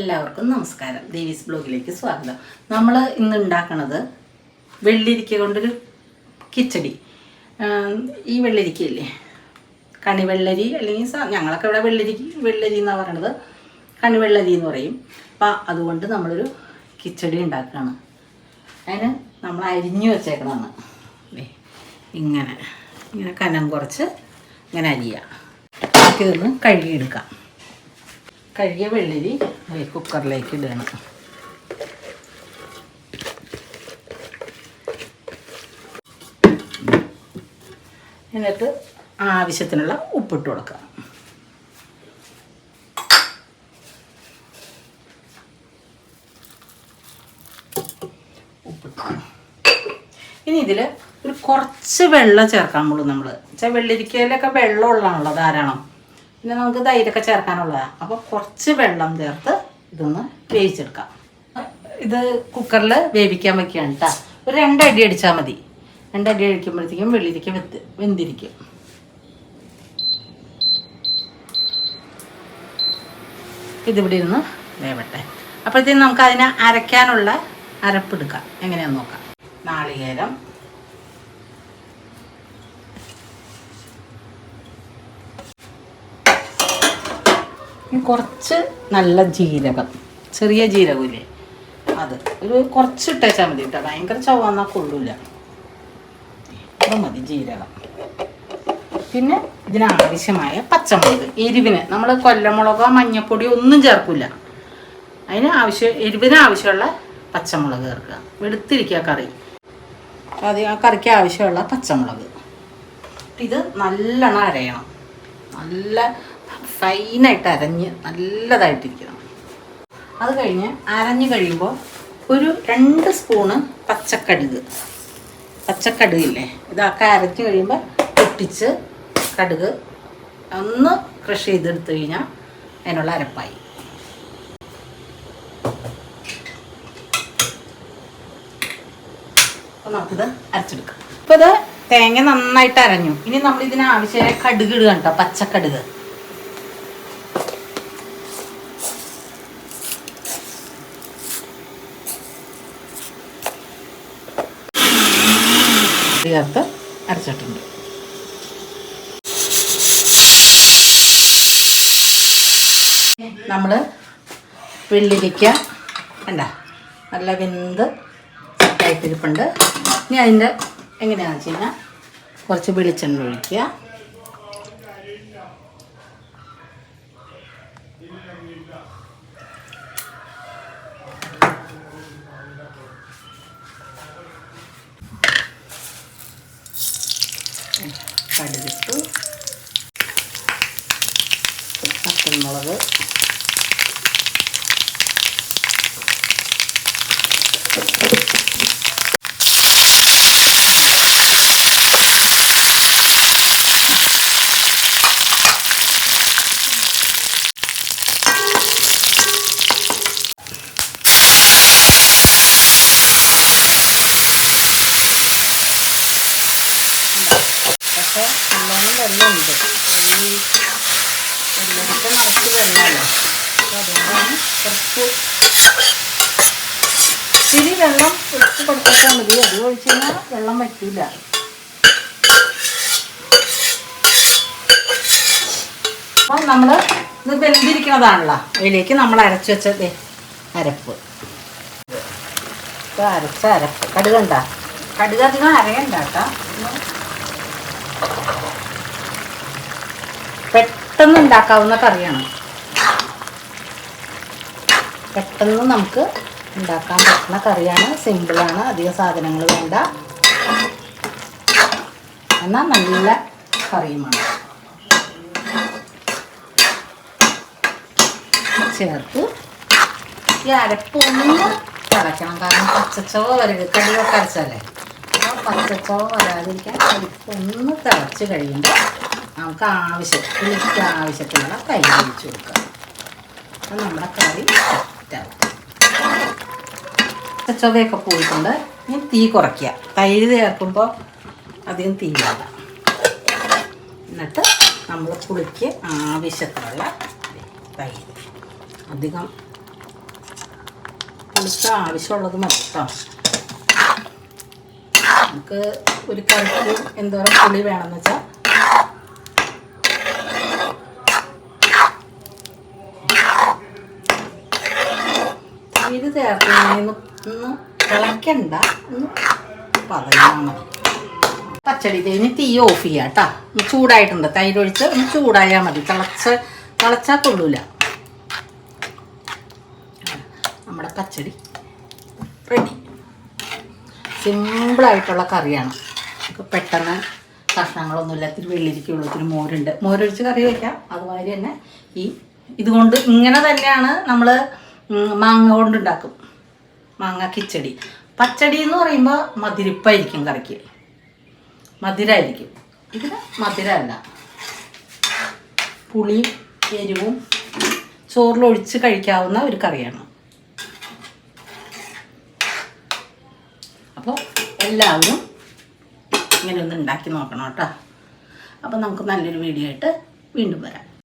എല്ലാവർക്കും നമസ്കാരം. ദേവീസ് ബ്ലോഗിലേക്ക് സ്വാഗതം. നമ്മൾ ഇന്ന് ഉണ്ടാക്കണത് വെള്ളിരിക്ക കൊണ്ടൊരു കിച്ചടി. ഈ വെള്ളരിക്കയില്ലേ? കണിവെള്ളരി അല്ലെങ്കിൽ ഞങ്ങളൊക്കെ ഇവിടെ വെള്ളിരിക്ക വെള്ളരി എന്നാണ് പറയണത്. കണിവെള്ളരി എന്ന് പറയും. അപ്പം അതുകൊണ്ട് നമ്മളൊരു കിച്ചടി ഉണ്ടാക്കുകയാണ്. അതിന് നമ്മൾ അരിഞ്ഞു വെച്ചേക്കണതാണ്. ഇങ്ങനെ. ഇങ്ങനെ കനം കുറച്ച് ഇങ്ങനെ അരിയുക ഇതൊന്ന് കഴുകിയെടുക്കാം. കഴുകിയ വെള്ളരി ഈ കുക്കറിലേക്ക് ഇടണം. എന്നിട്ട് ആവശ്യത്തിനുള്ള ഉപ്പിട്ട് കൊടുക്കാം ഇനി ഇതിൽ ഒരു കുറച്ച് വെള്ളം ചേർക്കാൻ പോകും നമ്മൾ വെള്ളരിക്കയിലൊക്കെ വെള്ളം ധാരാളം. പിന്നെ നമുക്ക് തൈരൊക്കെ ചേർക്കാനുള്ളതാണ് അപ്പോൾ കുറച്ച് വെള്ളം ചേർത്ത് ഇതൊന്ന് വേവിച്ചെടുക്കാം. ഇത് കുക്കറിൽ വേവിക്കാൻ വെക്കുകയാണ് കേട്ടോ ഒരു രണ്ടടി അടിച്ചാൽ മതി. രണ്ടടി അടിക്കുമ്പോഴത്തേക്കും വെള്ളിരിക്ക വെത്ത് വെന്തിരിക്കും. ഇതിവിടെ ഇരുന്ന് വേവട്ടെ. അപ്പോഴത്തേക്കും നമുക്ക് അതിനെ അരയ്ക്കാനുള്ള അരപ്പെടുക്കാം എങ്ങനെയാന്ന് നോക്കാം. നാളികേരം കുറച്ച് നല്ല ജീരകം. ചെറിയ ജീരകമില്ലേ? അത്. ഒരു കുറച്ച് ഇട്ടേച്ചാൽ മതി കേട്ടോ. ഭയങ്കര ചവന്നാൽ കൊള്ളൂല അത് മതി ജീരകം. പിന്നെ ഇതിനാവശ്യമായ പച്ചമുളക്. എരിവിന് നമ്മൾ കൊല്ലമുളകോ മഞ്ഞപ്പൊടിയോ ഒന്നും ചേർക്കില്ല. അതിന് ആവശ്യം എരിവിന് ആവശ്യമുള്ള പച്ചമുളക് ചേർക്കുക. വെളുത്തിരിക്കുക കറി. അത് ആ കറിക്ക് ആവശ്യമുള്ള പച്ചമുളക്. ഇത് നല്ലോണം അരയണം. നല്ല ഫൈനായിട്ട് അരഞ്ഞ് നല്ലതായിട്ടിരിക്കണം. അത് കഴിഞ്ഞ് അരഞ്ഞ് കഴിയുമ്പോൾ ഒരു രണ്ട് സ്പൂണ് പച്ചക്കടുക്. പച്ചക്കടുകില്ലേ ഇതൊക്കെ അരച്ച് കഴിയുമ്പോൾ പൊട്ടിച്ച് കടുക് ഒന്ന് ക്രഷ് ചെയ്തെടുത്ത് കഴിഞ്ഞാൽ അതിനുള്ള അരപ്പായി. അപ്പോൾ നമുക്കിത് അരച്ചെടുക്കാം. ഇപ്പോൾ ഇത് തേങ്ങ നന്നായിട്ട് അരഞ്ഞു. ഇനി നമ്മൾ ഇതിനാവശ്യമായ കടുക് ഇടുക കേട്ടോ പച്ചക്കടുക്. ചേർത്ത് അരച്ചിട്ടുണ്ട് നമ്മൾ വെള്ളിരിക്ക വേണ്ട നല്ല വെന്ത് സെറ്റായിട്ടിരിപ്പുണ്ട് ഇനി അതിന്റെ എങ്ങനെയാണെന്ന് വെച്ച് കഴിഞ്ഞാൽ കുറച്ച് വെളിച്ചെണ്ണ ഒഴിക്കുക. കടുകിട്ടു. പച്ചമുളക് പക്ഷേ നല്ലോണം വെള്ളമുണ്ട് ഈ വെള്ളരിക്ക കുറച്ച് വെള്ളമല്ലോ അപ്പോൾ അതുകൊണ്ടാണ് കുറച്ച് ഇത്തിരി വെള്ളം ഒഴിച്ച് കൊടുത്തിട്ടാൽ മതി. അത് ഒഴിച്ച് കഴിഞ്ഞാൽ വെള്ളം വറ്റില്ല. അപ്പം നമ്മൾ ഇത് വെന്തിരിക്കുന്നതാണല്ലോ അതിലേക്ക് നമ്മൾ അരച്ച് വെച്ച ദേ അരപ്പ്. അരച്ച അരപ്പ്. കടുകണ്ട കടുക അധികം അരയണ്ട കേട്ടോ. പെട്ടെന്ന് ഉണ്ടാക്കാവുന്ന കറിയാണ് പെട്ടെന്ന് നമുക്ക് ഉണ്ടാക്കാൻ പറ്റുന്ന കറിയാണ്. സിമ്പിളാണ്. അധികം സാധനങ്ങൾ വേണ്ട. എന്നാൽ നല്ല കറിയുമാണ് ചേർത്ത് ഈ അരപ്പ് ഒന്ന് തിളയ്ക്കണം. കാരണം പച്ചച്ചവ വരരുത് കടിയൊക്കെ അരച്ചല്ലേ? അപ്പോൾ പച്ചച്ചവ വരാതിരിക്കാൻ അരിപ്പ് ഒന്ന് തിളച്ച് കഴിയുമ്പോൾ നമുക്ക് ആവശ്യം പുളിക്ക് ആവശ്യത്തിനുള്ള കൈ ഒഴിച്ച് കൊടുക്കാം. അപ്പം നമ്മുടെ കറി പച്ചച്ചവയൊക്കെ പോയിട്ടുണ്ട് ഇനി തീ കുറയ്ക്കുക. തൈര് ചേർക്കുമ്പോൾ അധികം തീ വേണ്ട. എന്നിട്ട് നമ്മൾ പുളിക്ക് ആവശ്യത്തിനുള്ള തൈര്. അധികം പുളിക്ക് ആവശ്യമുള്ളത് മതി കേട്ടോ. നമുക്ക് ഒരു കറിക്ക് എന്തോരം പുളി വേണമെന്ന് വെച്ചാൽ ഇത് ചേർക്കുന്നതിന് ഒന്ന് തിളയ്ക്കണ്ട ഒന്ന് പതഞ്ഞാൽ പച്ചടി തേന് തീ ഓഫ് ചെയ്യാം കേട്ടോ. ചൂടായിട്ടുണ്ട്. തൈര് ഒഴിച്ച് ഒന്ന് ചൂടായാൽ മതി. തിളച്ച് തിളച്ചാൽ കൊള്ളൂല. നമ്മുടെ പച്ചടി റെഡി സിമ്പിളായിട്ടുള്ള കറിയാണ്. പെട്ടെന്ന് കഷ്ണങ്ങളൊന്നുമില്ല. ഇത്തിരി വെള്ളിരിക്കുള്ളൂ ഇത്തിരി മോരുണ്ട്. മോരൊഴിച്ച് കറി വയ്ക്കാം അതുമാതിരി തന്നെ ഈ ഇതുകൊണ്ട് ഇങ്ങനെ തന്നെയാണ് നമ്മൾ മാങ്ങ കൊണ്ടുണ്ടാക്കും. മാങ്ങ കിച്ചടി. പച്ചടി എന്ന് പറയുമ്പോൾ മധുരിപ്പായിരിക്കും കറിക്ക്. മധുരമായിരിക്കും ഇതിന് മധുരമല്ല പുളിയും എരിവും ചോറിലൊഴിച്ച് കഴിക്കാവുന്ന ഒരു കറിയാണ്. അപ്പോൾ എല്ലാവരും ഇങ്ങനെ ഒന്ന് ഉണ്ടാക്കി നോക്കണം കേട്ടോ. അപ്പോൾ നമുക്ക് നല്ലൊരു വീഡിയോ ആയിട്ട് വീണ്ടും വരാം.